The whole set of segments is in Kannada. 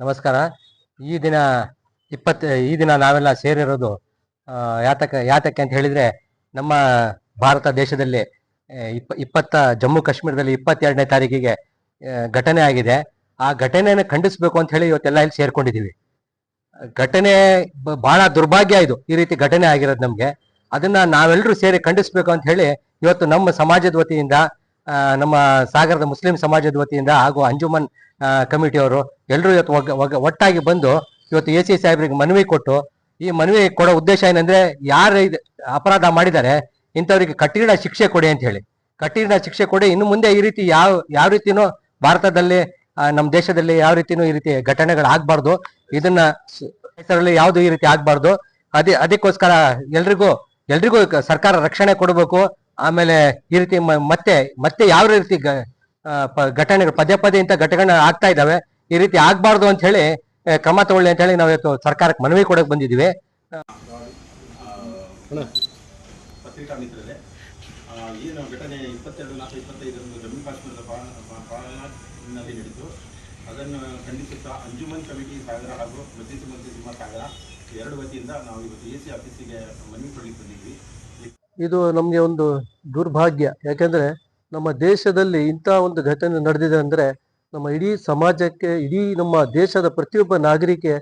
ನಮಸ್ಕಾರ. ಈ ದಿನ ಇಪ್ಪತ್ತು, ಈ ದಿನ ನಾವೆಲ್ಲ ಸೇರಿರೋದು ಯಾತಕ, ಯಾತಕ್ಕೆ ಅಂತ ಹೇಳಿದ್ರೆ ನಮ್ಮ ಭಾರತ ದೇಶದಲ್ಲಿ ಇಪ್ಪ, ಇಪ್ಪತ್ತ, ಜಮ್ಮು ಕಾಶ್ಮೀರದಲ್ಲಿ ಇಪ್ಪತ್ತೆರಡನೇ ತಾರೀಕಿಗೆ ಘಟನೆ ಆಗಿದೆ. ಆ ಘಟನೆಯನ್ನು ಖಂಡಿಸಬೇಕು ಅಂತ ಹೇಳಿ ಇವತ್ತೆಲ್ಲ ಇಲ್ಲಿ ಸೇರ್ಕೊಂಡಿದ್ದೀವಿ. ಘಟನೆ ಬಹಳ ದುರ್ಭಾಗ್ಯ ಇದು, ಈ ರೀತಿ ಘಟನೆ ಆಗಿರೋದು ನಮಗೆ. ಅದನ್ನ ನಾವೆಲ್ಲರೂ ಸೇರಿ ಖಂಡಿಸ್ಬೇಕು ಅಂತ ಹೇಳಿ ಇವತ್ತು ನಮ್ಮ ಸಮಾಜದ ವತಿಯಿಂದ ನಮ್ಮ ಸಾಗರದ ಮುಸ್ಲಿಂ ಸಮಾಜದ ವತಿಯಿಂದ ಹಾಗೂ ಅಂಜುಮನ್ ಕಮಿಟಿಯವರು ಎಲ್ಲರೂ ಇವತ್ತು ಒಟ್ಟಾಗಿ ಬಂದು ಇವತ್ತು ಎ ಸಿ ಸಾಹೇಬ್ರಿಗೆ ಮನವಿ ಕೊಟ್ಟು ಈ ಮನವಿ ಕೊಡೋ ಉದ್ದೇಶ ಏನಂದ್ರೆ ಯಾರು ಅಪರಾಧ ಮಾಡಿದ್ದಾರೆ ಇಂಥವ್ರಿಗೆ ಕಠಿಣ ಶಿಕ್ಷೆ ಕೊಡಿ ಅಂತ ಹೇಳಿ. ಕಠಿಣ ಶಿಕ್ಷೆ ಕೊಡಿ. ಇನ್ನು ಮುಂದೆ ಈ ರೀತಿ ಯಾವ ಯಾವ ರೀತಿನೂ ಭಾರತದಲ್ಲಿ ನಮ್ಮ ದೇಶದಲ್ಲಿ ಯಾವ ರೀತಿನೂ ಈ ರೀತಿ ಘಟನೆಗಳು ಆಗ್ಬಾರ್ದು. ಇದನ್ನ ಹೆಸರಲ್ಲಿ ಯಾವುದು ಈ ರೀತಿ ಆಗ್ಬಾರ್ದು. ಅದೇ, ಅದಕ್ಕೋಸ್ಕರ ಎಲ್ರಿಗೂ ಎಲ್ರಿಗೂ ಸರ್ಕಾರ ರಕ್ಷಣೆ ಕೊಡಬೇಕು. ಆಮೇಲೆ ಈ ರೀತಿ ಮತ್ತೆ ಮತ್ತೆ ಯಾವ ರೀತಿ ಘಟನೆಗಳು ಪದೇ ಪದೇ ಇಂಥ ಘಟನೆಗಳು ಆಗ್ತಾ ಇದ್ದಾವೆ ಈ ರೀತಿ ಆಗ್ಬಾರ್ದು ಅಂತ ಹೇಳಿ ಕ್ರಮ ತಗೊಳ್ಳಿ ಅಂತ ಹೇಳಿ ನಾವು ಇವತ್ತು ಸರ್ಕಾರಕ್ಕೆ ಮನವಿ ಕೊಡಕ್ ಬಂದಿದ್ದೀವಿ. ಪತ್ರಿಕಾ ಮಿತ್ರರೇ ಏನು ಘಟನೆ ಇಪ್ಪತ್ತೆರಡು ನಾಲ್ಕು ಇಪ್ಪತ್ತೈದರಂದು ಜಮ್ಮು ಕಾಶ್ಮೀರದ ಪಾಲನಲ್ಲಿ ನಡೆಯಿತು. ಅದನ್ನು ಖಂಡಿಸುತ್ತಾ ಅಂಜುಮನ್ ಕಮಿಟಿ ಸಾಗರ ಹಾಗೂ ಮಧ್ಯಸಿ ಮಂತ್ರಿಸಿಂಹ ಸಾಗರ ಎರಡು ವತಿಯಿಂದ ನಾವು ಇವತ್ತು ಎ ಸಿ ಆಫೀಸಿಗೆ ಮನವಿ ಕೊಡಲಿಕ್ಕೆ ಬಂದಿದ್ವಿ ಇದು ನಮಗೆ ಒಂದು ದುರ್ಭಾಗ್ಯ. ಯಾಕೆಂದ್ರೆ ನಮ್ಮ ದೇಶದಲ್ಲಿ ಇಂಥ ಒಂದು ಘಟನೆ ನಡೆದಿದೆ ಅಂದ್ರೆ ನಮ್ಮ ಇಡೀ ಸಮಾಜಕ್ಕೆ, ಇಡೀ ನಮ್ಮ ದೇಶದ ಪ್ರತಿಯೊಬ್ಬ ನಾಗರಿಕೆ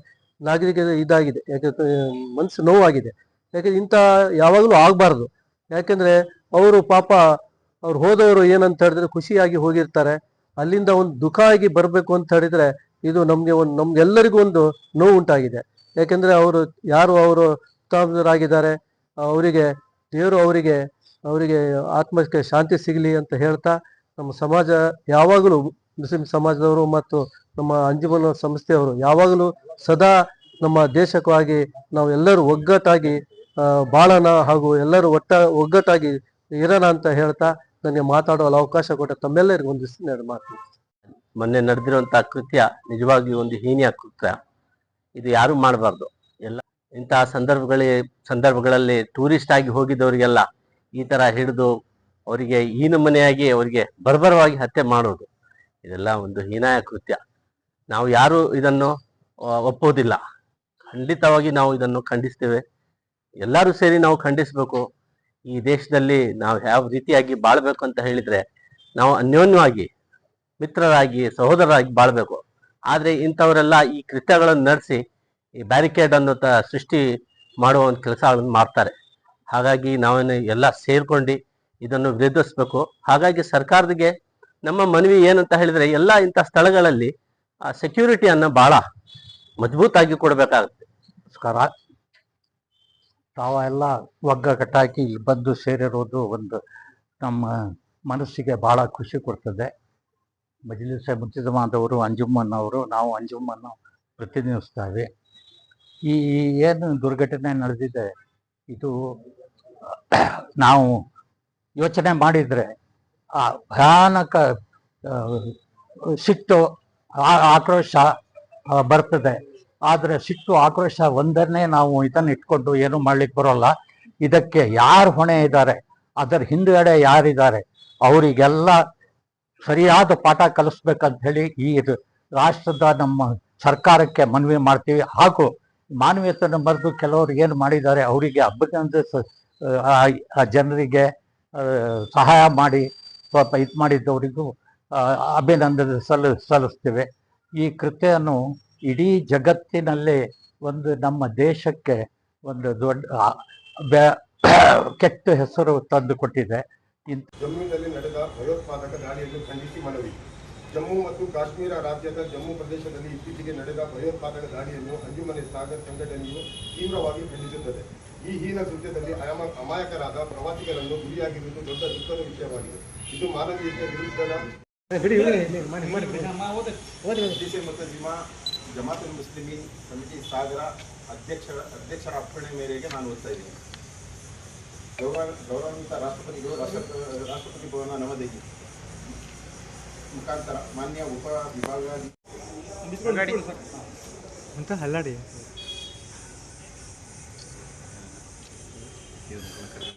ನಾಗರಿಕ ಇದಾಗಿದೆ. ಯಾಕಂದ್ರೆ ಮನಸ್ಸು ನೋವಾಗಿದೆ. ಯಾಕೆಂದ್ರೆ ಇಂಥ ಯಾವಾಗಲೂ ಆಗಬಾರ್ದು. ಯಾಕೆಂದ್ರೆ ಅವರು ಪಾಪ, ಅವ್ರು ಹೋದವರು ಏನಂತ ಹೇಳಿದ್ರೆ ಖುಷಿಯಾಗಿ ಹೋಗಿರ್ತಾರೆ. ಅಲ್ಲಿಂದ ಒಂದು ದುಃಖ ಆಗಿ ಬರಬೇಕು ಅಂತ ಹೇಳಿದ್ರೆ ಇದು ನಮಗೆ ಒಂದು, ನಮ್ಗೆಲ್ಲರಿಗೂ ಒಂದು ನೋವು ಉಂಟಾಗಿದೆ. ಯಾಕೆಂದ್ರೆ ಅವರು, ಯಾರು ಅವರು ಹುತಾತ್ಮರಾಗಿದ್ದಾರೆ ಅವರಿಗೆ, ದೇವರು ಅವರಿಗೆ ಅವರಿಗೆ ಆತ್ಮಕ್ಕೆ ಶಾಂತಿ ಸಿಗಲಿ ಅಂತ ಹೇಳ್ತಾ ನಮ್ಮ ಸಮಾಜ ಯಾವಾಗಲೂ ಮುಸ್ಲಿಂ ಸಮಾಜದವರು ಮತ್ತು ನಮ್ಮ ಅಂಜುಮನ ಸಂಸ್ಥೆಯವರು ಯಾವಾಗಲೂ ಸದಾ ನಮ್ಮ ದೇಶಕ್ಕಾಗಿ ನಾವು ಎಲ್ಲರೂ ಒಗ್ಗಟ್ಟಾಗಿ ಬಾಳೋಣ ಹಾಗೂ ಎಲ್ಲರೂ ಒಟ್ಟ, ಒಗ್ಗಟ್ಟಾಗಿ ಇರೋಣ ಅಂತ ಹೇಳ್ತಾ ನನಗೆ ಮಾತಾಡಲು ಅವಕಾಶ ಕೊಟ್ಟ ತಮ್ಮೆಲ್ಲರಿಗೂ ಒಂದು ಮಾತು. ಮೊನ್ನೆ ನಡೆದಿರುವಂತಹ ಕೃತ್ಯ ನಿಜವಾಗಿಯೂ ಒಂದು ಹೀನಿಯ ಕೃತ್ಯ. ಇದು ಯಾರು ಮಾಡಬಾರ್ದು. ಎಲ್ಲ ಇಂತಹ ಸಂದರ್ಭಗಳಲ್ಲಿ ಸಂದರ್ಭಗಳಲ್ಲಿ ಟೂರಿಸ್ಟ್ ಆಗಿ ಹೋಗಿದ್ದವರಿಗೆಲ್ಲ ಈ ತರ ಹಿಡಿದು ಅವರಿಗೆ ಹೀನ ಮನೆಯಾಗಿ ಅವರಿಗೆ ಬರ್ಬರವಾಗಿ ಹತ್ಯೆ ಮಾಡೋದು, ಇದೆಲ್ಲ ಒಂದು ಹೀನಾಯ ಕೃತ್ಯ. ನಾವು ಯಾರು ಇದನ್ನು ಒಪ್ಪೋದಿಲ್ಲ ಖಂಡಿತವಾಗಿ ನಾವು ಇದನ್ನು ಖಂಡಿಸ್ತೇವೆ. ಎಲ್ಲರೂ ಸೇರಿ ನಾವು ಖಂಡಿಸಬೇಕು. ಈ ದೇಶದಲ್ಲಿ ನಾವು ಯಾವ ರೀತಿಯಾಗಿ ಬಾಳ್ಬೇಕು ಅಂತ ಹೇಳಿದ್ರೆ, ನಾವು ಅನ್ಯೋನ್ಯವಾಗಿ ಮಿತ್ರರಾಗಿ, ಸಹೋದರರಾಗಿ ಬಾಳ್ಬೇಕು. ಆದ್ರೆ ಇಂಥವರೆಲ್ಲ ಈ ಕೃತ್ಯಗಳನ್ನು ನಡೆಸಿ, ಈ ಬ್ಯಾರಿಕೇಡ್ ಅನ್ನೋ ಸೃಷ್ಟಿ ಮಾಡುವ ಒಂದು ಕೆಲಸಗಳನ್ನು ಮಾಡ್ತಾರೆ. ಹಾಗಾಗಿ ನಾವೇನು ಎಲ್ಲ ಸೇರ್ಕೊಂಡು ಇದನ್ನು ವಿರೋಧಿಸ್ಬೇಕು. ಹಾಗಾಗಿ ಸರ್ಕಾರದಿಗೆ ನಮ್ಮ ಮನವಿ ಏನಂತ ಹೇಳಿದ್ರೆ ಎಲ್ಲ ಇಂಥ ಸ್ಥಳಗಳಲ್ಲಿ, ಆ ಸೆಕ್ಯೂರಿಟಿಯನ್ನು ಬಹಳ ಮಜಬೂತಾಗಿ ಕೊಡಬೇಕಾಗುತ್ತೆ. ನಮಸ್ಕಾರ. ತಾವೆಲ್ಲ ಒಗ್ಗ ಕಟ್ಟಾಕಿ ಬಂದು ಸೇರಿರೋದು ಒಂದು ನಮ್ಮ ಮನಸ್ಸಿಗೆ ಬಹಳ ಖುಷಿ ಕೊಡ್ತದೆ. ಮಜಲಿಸ ಮುತ್ತಿದಮಾದವರು ಅಂಜುಮ್ಮನ್ ಅವರು, ನಾವು ಅಂಜುಮ್ಮನ್ನು ಪ್ರತಿನಿಧಿಸ್ತೇವೆ ಈ ಏನು ದುರ್ಘಟನೆ ನಡೆದಿದೆ, ಇದು ನಾವು ಯೋಚನೆ ಮಾಡಿದರೆ ಆ ಭಯಾನಕ ಸಿಟ್ಟು ಆಕ್ರೋಶ ಬರ್ತದೆ. ಆದರೆ ಸಿಟ್ಟು, ಆಕ್ರೋಶ ಒಂದನ್ನೇ ನಾವು ಇದನ್ನ ಇಟ್ಕೊಂಡು ಏನು ಮಾಡ್ಲಿಕ್ಕೆ ಬರೋಲ್ಲ. ಇದಕ್ಕೆ ಯಾರು ಹೊಣೆ ಇದ್ದಾರೆ? ಅದರ ಹಿಂದುಗಡೆ ಯಾರಿದ್ದಾರೆ? ಅವರಿಗೆಲ್ಲ ಸರಿಯಾದ ಪಾಠ ಕಲಿಸ್ಬೇಕಂತ ಹೇಳಿ ಈ ರಾಷ್ಟ್ರದ ನಮ್ಮ ಸರ್ಕಾರಕ್ಕೆ ಮನವಿ ಮಾಡ್ತೀವಿ. ಹಾಗೂ ಮಾನವೀಯತೆಯನ್ನು ಮರೆದು ಕೆಲವರು ಏನು ಮಾಡಿದ್ದಾರೆ? ಅವರಿಗೆ ಅಭಿನಂದಿಸ ಆ- ಜನರಿಗೆ ಸಹಾಯ ಮಾಡಿ, ಸ್ವಲ್ಪ ಇದು ಮಾಡಿದ್ದವರಿಗೂ ಅಭಿನಂದನೆ ಸಲ್ಲ ಸಲ್ಲಿಸ್ತೇವೆ. ಈ ಕೃತ್ಯವನ್ನು ಇಡೀ ಜಗತ್ತಿನಲ್ಲಿ ಒಂದು ನಮ್ಮ ದೇಶಕ್ಕೆ ಒಂದು ದೊಡ್ಡ ಕೆಟ್ಟ ಹೆಸರು ತಂದುಕೊಟ್ಟಿದೆ ಜಮ್ಮುವಿನಲ್ಲಿ ನಡೆದ ಭಯೋತ್ಪಾದಕ ದಾಳಿಯನ್ನು ಖಂಡಿಸಿ ಮನವಿ. ಜಮ್ಮು ಮತ್ತು ಕಾಶ್ಮೀರ ರಾಜ್ಯದ ಜಮ್ಮು ಪ್ರದೇಶದಲ್ಲಿ ಇತ್ತೀಚೆಗೆ ನಡೆದ ಭಯೋತ್ಪಾದಕ ದಾಳಿಯನ್ನು ಅಂಜುಮನೆ ಸಾಗರ್ ಸಂಘಟನೆಯು ತೀವ್ರವಾಗಿ ಖಂಡಿಸುತ್ತದೆ. ಈ ಹೀನ ಕೃತ್ಯದಲ್ಲಿ ಅಯಮ ಅಮಾಯಕರಾದ ಪ್ರವಾಸಿಗರನ್ನು ಗುರಿಯಾಗಿರುವುದು ದೊಡ್ಡ ದುಃಖದ ವಿಷಯವಾಗಿದೆ. ಇದು ಮಾನವೀಯತೆ ವಿರುದ್ಧದ ಡಿಸಿ ಮತ್ತು ಜಿಮಾ ಜಮಾತುಲ್ ಮುಸ್ಲಿಮೀನ್ ಸಮಿತಿ ಸಾಗರ ಅಧ್ಯಕ್ಷರ ಅಧ್ಯಕ್ಷರ ಅಪ್ಪಣೆ ಮೇರೆಗೆ ನಾನು ಓದ್ತಾ ಇದ್ದೀನಿ. ಗೌರವ ಗೌರವಾನ್ವಿತ ರಾಷ್ಟ್ರಪತಿಗಳು ರಾಷ್ಟ್ರ ರಾಷ್ಟ್ರಪತಿ ಭವನ ನವದೆಹಲಿ. ಮುಖಾಂತರ ಮಾನ್ಯ ಉಪ ವಿಭಾಗ ಅಂತ ಹಲ್ಲಾಡಿ